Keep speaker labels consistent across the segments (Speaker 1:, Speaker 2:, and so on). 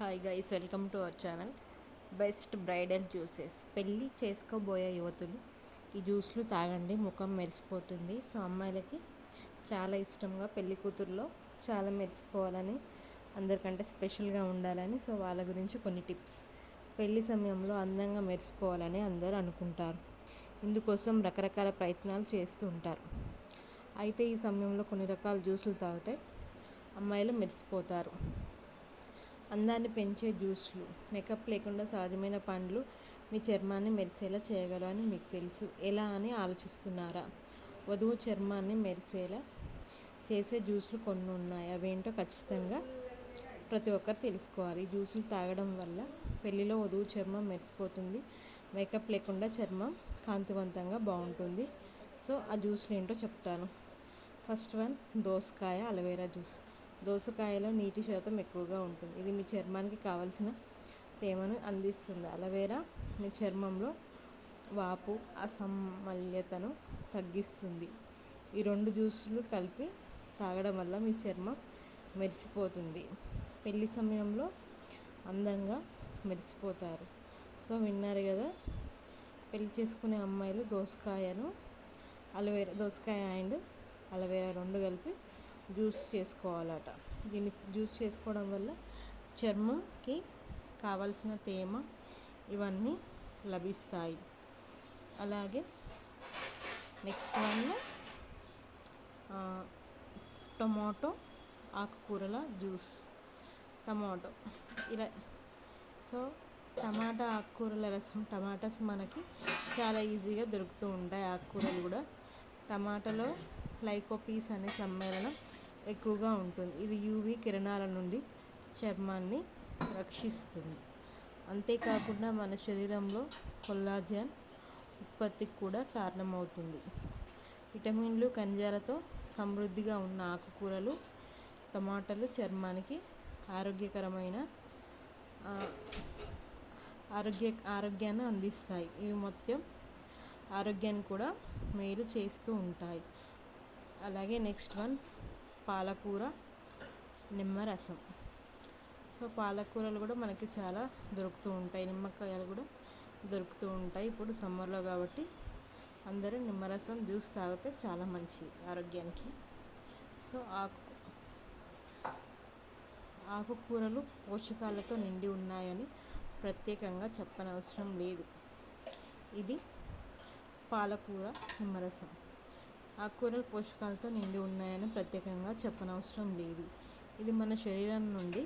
Speaker 1: Hi guys welcome to our channel best bridal juices పెళ్ళి చేసుకోబోయే యువతులు ఈ జ్యూస్లు తాగండి ముఖం మెరిసిపోతుంది. సో అమ్మాయిలకి చాలా ఇష్టంగా పెళ్ళి కూతుర్లో చాలా మెరిసిపోవాలని అందరికంటే స్పెషల్గా ఉండాలని సో వాళ్ళ గురించి కొన్ని టిప్స్. పెళ్ళి సమయంలో అందంగా మెరిసిపోవాలని అందరూ అనుకుంటారు. ఇందుకోసం రకరకాల ప్రయత్నాలు చేస్తూ ఉంటారు. అయితే ఈ సమయంలో కొన్ని రకాల జ్యూసులు తాగితే అమ్మాయిలు మెరిసిపోతారు. అందాన్ని పెంచే జ్యూస్లు మేకప్ లేకుండా సహజమైన పండ్లు మీ చర్మాన్ని మెరిసేలా చేయగలవు అని మీకు తెలుసు. ఎలా అని ఆలోచిస్తున్నారా? వధువు చర్మాన్ని మెరిసేలా చేసే జ్యూస్లు కొన్ని ఉన్నాయి. అవేంటో ఖచ్చితంగా ప్రతి ఒక్కరు తెలుసుకోవాలి. జ్యూసులు తాగడం వల్ల పెళ్ళిలో వధువు చర్మం మెరిసిపోతుంది. మేకప్ లేకుండా చర్మం కాంతివంతంగా బాగుంటుంది. సో ఆ జ్యూస్లు ఏంటో చెప్తాను. ఫస్ట్ వన్ దోసకాయ అలవేరా జ్యూస్. దోసకాయలో నీటి శాతం ఎక్కువగా ఉంటుంది. ఇది మీ చర్మానికి కావలసిన తేమను అందిస్తుంది. అలవేరా మీ చర్మంలో వాపు అసమల్యతను తగ్గిస్తుంది. ఈ రెండు జ్యూసులు కలిపి తాగడం వల్ల మీ చర్మం మెరిసిపోతుంది. పెళ్ళి సమయంలో అందంగా మెరిసిపోతారు. సో విన్నారు కదా పెళ్ళి చేసుకునే అమ్మాయిలు దోసకాయను అలవేరా దోసకాయ అండ్ అలవేరా రెండు కలిపి జ్యూస్ చేసుకోవాలట. దీన్ని జ్యూస్ చేసుకోవడం వల్ల చర్మంకి కావలసిన తేమ ఇవన్నీ లభిస్తాయి. అలాగే నెక్స్ట్ వన్ టొమాటో ఆకుకూరల జ్యూస్. టమాటో. ఇలా సో టమాటా ఆకుకూరల రసం టమాటాస్ మనకి చాలా ఈజీగా దొరుకుతూ ఉంటాయి ఆకుకూరలు కూడా. టమాటాలో లైకోపీస్ అనే సమ్మేళనం ఎక్కువగా ఉంటుంది. ఇది యూవీ కిరణాల నుండి చర్మాన్ని రక్షిస్తుంది. అంతేకాకుండా మన శరీరంలో కొల్లాజన్ ఉత్పత్తికి కూడా కారణమవుతుంది. విటమిన్లు ఖనిజాలతో సమృద్ధిగా ఉన్న ఆకుకూరలు టమాటాలు చర్మానికి ఆరోగ్యకరమైన ఆరోగ్య ఆరోగ్యాన్ని అందిస్తాయి. ఇవి మొత్తం ఆరోగ్యాన్ని కూడా మేలు చేస్తూ ఉంటాయి. అలాగే నెక్స్ట్ వన్ పాలకూర నిమ్మరసం. సో పాలకూరలు కూడా మనకి చాలా దొరుకుతూ ఉంటాయి. నిమ్మకాయలు కూడా దొరుకుతూ ఉంటాయి ఇప్పుడు సమ్మర్లో కాబట్టి. అందరూ నిమ్మరసం జ్యూస్ తాగితే చాలా మంచిది ఆరోగ్యానికి. సో ఆకు ఆకుకూరలు పోషకాలతో నిండి ఉన్నాయని ప్రత్యేకంగా చెప్పనవసరం లేదు. ఇది పాలకూర నిమ్మరసం. ఆకుకూరలు పోషకాలతో నిండి ఉన్నాయని ప్రత్యేకంగా చెప్పనవసరం లేదు. ఇది మన శరీరం నుండి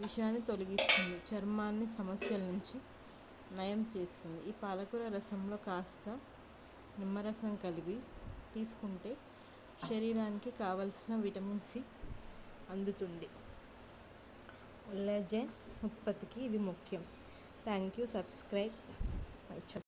Speaker 1: విషయాన్ని తొలగిస్తుంది. చర్మాన్ని సమస్యల నుంచి నయం చేస్తుంది. ఈ పాలకూర రసంలో కాస్త నిమ్మరసం కలిపి తీసుకుంటే శరీరానికి కావలసిన విటమిన్ సి అందుతుంది. కొల్లాజెన్ ఉత్పత్తికి ఇది ముఖ్యం. Thank you. Subscribe my